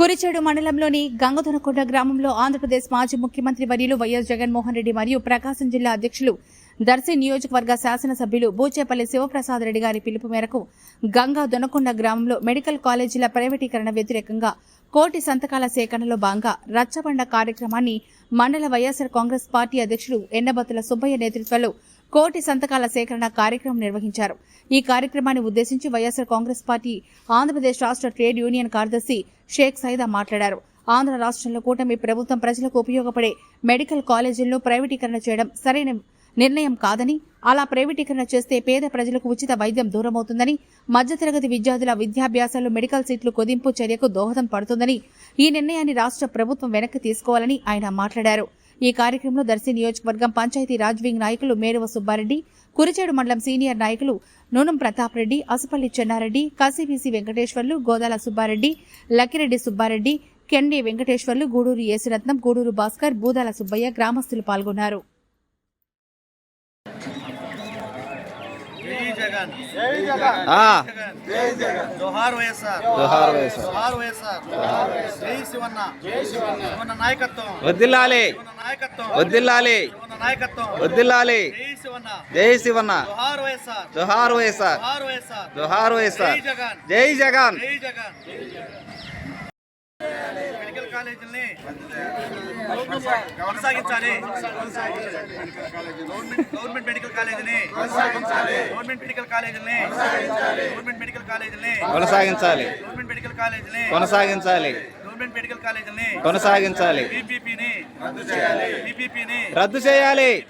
కురిచేడు మండలంలోని గంగధనకొండ గ్రామంలో ఆంధ్రప్రదేశ్ మాజీ ముఖ్యమంత్రి వర్యులు వైఎస్ జగన్మోహన్ రెడ్డి మరియు ప్రకాశం జిల్లా అధ్యక్షులు దర్శి నియోజకవర్గ శాసనసభ్యులు బూచేపల్లి శివప్రసాద్ రెడ్డి గారి పిలుపు మేరకు గంగా దొనకొండ గ్రామంలో మెడికల్ కాలేజీల ప్రైవేటీకరణ వ్యతిరేకంగా కోటి సంతకాల సేకరణలో భాగంగా రచ్చబండ కార్యక్రమాన్ని మండల వైఎస్సార్ కాంగ్రెస్ పార్టీ అధ్యక్షులు ఎన్నబత్తుల సుబ్బయ్య నేతృత్వంలో కోటి సంతకాల సేకరణ కార్యక్రమం నిర్వహించారు. ఈ కార్యక్రమాన్ని ఉద్దేశించి వైఎస్సార్ కాంగ్రెస్ పార్టీ ఆంధ్రప్రదేశ్ రాష్ట్ర ట్రేడ్ యూనియన్ కార్యదర్శి షేక్ సైదా మాట్లాడారు. ఆంధ్ర రాష్ట్రంలో కూటమి ప్రభుత్వం ప్రజలకు ఉపయోగపడే మెడికల్ కాలేజీలను ప్రైవేటీకరణ చేయడం సరైన నిర్ణయం కాదని అలా ప్రైవేటీకరణ చేస్తే పేద ప్రజలకు ఉచిత వైద్యం దూరమవుతుందని మధ్యతరగతి విద్యార్థుల విద్యాభ్యాసాలు మెడికల్ సీట్లు కుదింపు చర్యకు దోహదం పడుతుందని ఈ నిర్ణయాన్ని రాష్ట్ర ప్రభుత్వం వెనక్కి తీసుకోవాలని ఆయన మాట్లాడారు. ఈ కార్యక్రమంలో దర్శి నియోజకవర్గం పంచాయతీ రాజ్ వింగ్ నాయకులు మేరువ సుబ్బారెడ్డి కురిచేడు మండలం సీనియర్ నాయకులు నూనం ప్రతాప్ రెడ్డి అసుపల్లి చెన్నారెడ్డి కాశీబీసీ వెంకటేశ్వర్లు గోదాల సుబ్బారెడ్డి లక్కిరెడ్డి సుబ్బారెడ్డి కెండి వెంకటేశ్వర్లు గూడూరు యేసురత్నం గూడూరు భాస్కర్ బూదాల సుబ్బయ్య గ్రామస్తులు పాల్గొన్నారు. జై జై శివన్న వద్దిల్లాలి వద్దిల్లాలి. జై జోహార్ వైఎస్ఆర్. జోహార్ వైఎస్ఆర్. జై జగన్. జై జగన్. జై జగన్. మెడికల్ కొనసాగించాలి. గవర్నమెంట్ గవర్నమెంట్ మెడికల్ కాలేజీని గవర్నమెంట్ మెడికల్ కాలేజీని గవర్నమెంట్ మెడికల్ కాలేజీని కొనసాగించాలి. గవర్నమెంట్ మెడికల్ కాలేజీని కొనసాగించాలి. గవర్నమెంట్ మెడికల్ కాలేజీని కొనసాగించాలి. రద్దు చేయాలి.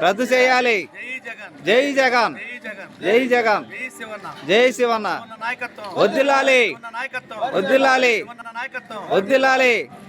రద్దు చేయాలి. జై జగన్. జై జగన్. జై జగన్. జై జగన్. జై శివన్న. జై శివన్న. శివన్న